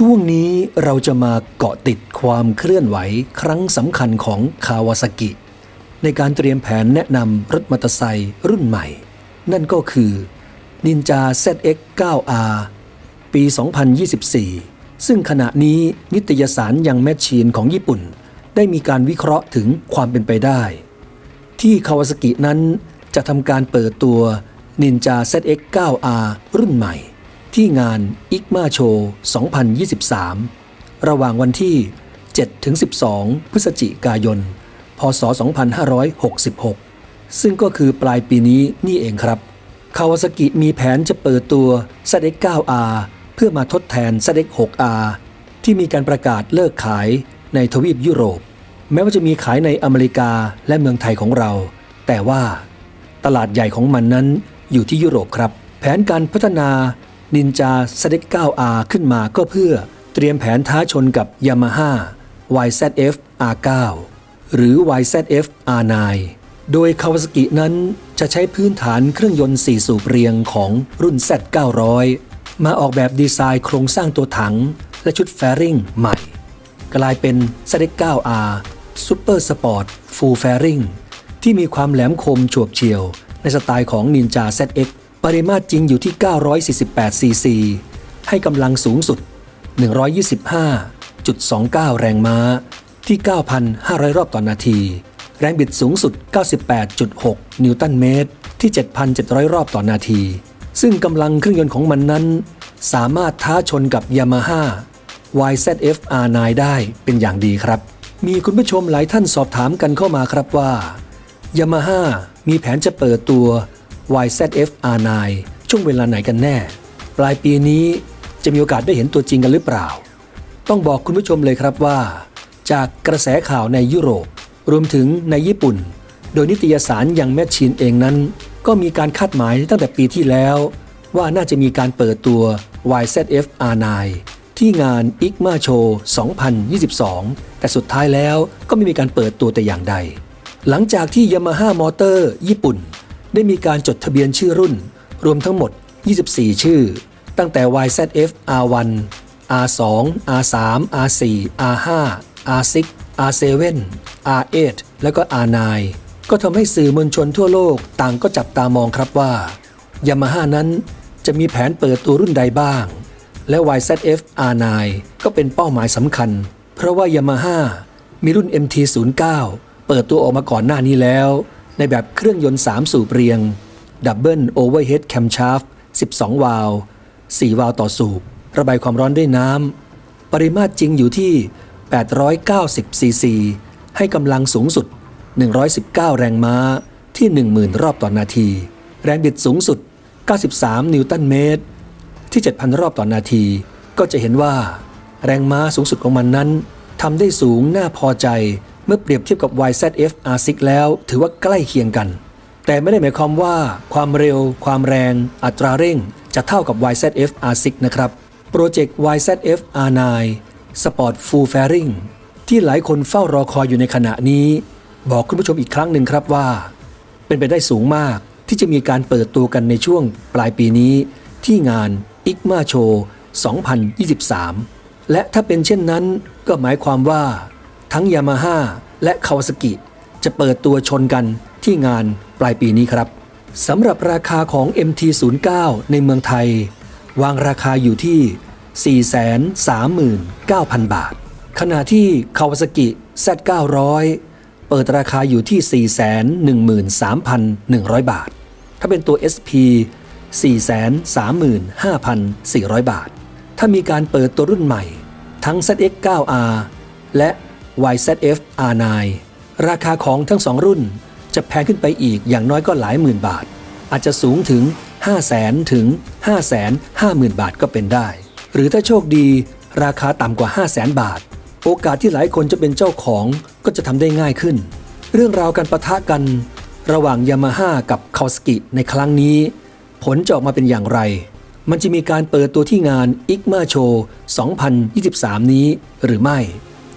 ช่วงนี้เราจะมาเกาะติดความเคลื่อนไหวครั้งสำคัญของคาวาซากิ ในการเตรียมแผนแนะนำรถมอเตอร์ไซค์รุ่นใหม่ นั่นก็คือ Ninja ZX 9R ปี 2024 ซึ่งขณะนี้นิตยสารยังแมชชีนของญี่ปุ่น ได้มีการวิเคราะห์ถึงความเป็นไปได้ ที่คาวาซากินั้นจะทำการเปิดตัว Ninja ZX 9R รุ่นใหม่ ที่งาน IGMA Show 2023 ระหว่างวันที่ 7-12 พฤศจิกายน พศ 2566 ซึ่งก็คือปลายปีนี้นี่เองครับ คาวาซากิมีแผนจะเปิดตัว ZX 9R เพื่อมาทดแทน ZX 6R ที่มีการประกาศเลิกขายในทวีปยุโรป แม้ว่าจะมีขายในอเมริกาและเมืองไทยของเรา แต่ว่าตลาดใหญ่ของมันนั้นอยู่ที่ยุโรปครับ แผนการพัฒนา Ninja ZX 9R ขึ้นมาก็เพื่อเตรียมแผนท้าชนกับ Yamaha YZF R9 หรือ YZF R9 โดย Kawasaki นั้นจะใช้พื้นฐานเครื่องยนต์ 4 สูบเรียงของรุ่น Z900 มาออกแบบดีไซน์โครงสร้างตัวถัง และชุดแฟริงใหม่ กลายเป็น ZX9R Super Sport Full Fairing ที่มีความแหลมคมฉวบเฉียว ในสไตล์ของ Ninja ZX ปริมาตรจริงอยู่ที่ 948 ซีซี ให้กำลังสูงสุด 125.29 แรงม้า ที่ 9,500 รอบต่อนนาที แรงบิดสูงสุด 98.6 นิวตันเมตร ที่ 7,700 รอบต่อนาที ซึ่งกำลังเครื่องยนต์ของมันนั้น สามารถท้าชนกับ Yamaha YZF R9 ได้เป็นอย่างดีครับ มีคุณผู้ชมหลายท่านสอบถามกันเข้ามาครับว่า Yamaha มีแผนจะเปิดตัว YZF R9 ช่วงเวลาไหนกันแน่ ปลายปีนี้จะมีโอกาสได้เห็นตัวจริงกันหรือเปล่า ต้องบอกคุณผู้ชมเลยครับว่า จากกระแสข่าวในยุโรป รวมถึงในญี่ปุ่น โดยนิตยสารยังแมชชีนเองนั้น ก็มีการคาดหมายตั้งแต่ปีที่แล้ว ว่าน่าจะมีการเปิดตัว YZF R9 ที่งาน IGMA Show 2022 แต่สุดท้ายแล้วก็ไม่มีการเปิดตัวแต่อย่างใด หลังจากที่ Yamaha Motor ญี่ปุ่น ได้มีการจดทะเบียนชื่อรุ่น รวมทั้งหมด 24 ชื่อ ตั้งแต่ YZF R1 R2 R3 R4 R5 R6 R7 R8 แล้วก็ R9 ก็ทำให้สื่อมวลชนทั่วโลกต่างก็จับตามองครับว่า Yamaha นั้นจะมีแผนเปิดตัวรุ่นใดบ้าง และ YZF R9 ก็เป็นเป้าหมายสำคัญ เพราะว่า Yamaha มีรุ่น MT09 เปิดตัวออกมาก่อนหน้านี้แล้ว ในแบบเครื่องยนต์ 3 สูบเรียง Double Overhead Camshaft 12 วาล์ว4วาล์วต่อสูบ ระบายความร้อนด้วยน้ำ ปริมาตรจริงอยู่ที่ 890 ซีซี ให้กำลังสูงสุด 119 แรงม้าที่ 10,000 รอบต่อนาที แรงบิดสูงสุด 93 นิวตันเมตร ที่ 7,000 รอบต่อนาที ก็จะเห็นว่า แรงม้าสูงสุดของมันนั้นทำได้สูงน่าพอใจ เมื่อเปรียบเทียบกับ YZF R6 แล้วถือว่าใกล้เคียงกัน แต่ไม่ได้หมายความว่าความเร็ว ความแรง อัตราเร่ง จะเท่ากับ YZF R6 นะครับ โปรเจกต์ YZF R9 Sport Full Fairing ที่หลายคนเฝ้ารอคอยอยู่ในขณะนี้ บอกคุณผู้ชมอีกครั้งหนึ่งครับว่า เป็นไปได้สูงมากที่จะมีการเปิดตัวกันในช่วงปลายปีนี้ ที่งาน IGMA Show 2023 และถ้าเป็นเช่นนั้นก็หมายความว่า ทั้ง Yamaha และ Kawasaki จะเปิดตัวชนกันที่งานปลายปีนี้ครับสำหรับราคาของ MT09 ในเมืองไทย วางราคาอยู่ที่ 439,000 บาท ขณะที่ Kawasaki Z900 เปิดราคาอยู่ที่ 413,100 บาท ถ้าเป็นตัว SP 435,400 บาท ถ้ามีการเปิดตัวรุ่นใหม่ ทั้ง ZX 9R และ YZF R9 ราคาของทั้งสองรุ่นจะแพงขึ้นไปอีกอย่างน้อยก็หลายหมื่นบาท อาจจะสูงถึง 5 0 0แสนถึง 5 5 0 0 0 0 บาทก็เป็นได้ หรือถ้าโชคดีราคาต่ำกว่า 5 0 0แสนบาท โอกาสที่หลายคนจะเป็นเจ้าของก็จะทำได้ง่ายขึ้น เรื่องราวการประทะกัน ระหว่างยามาฮ่ากับคาวสกิในครั้งนี้ ผลจะออกมาเป็นอย่างไร มันจะมีการเปิดตัวที่งาน IGMA Show 2023 นี้หรือไม่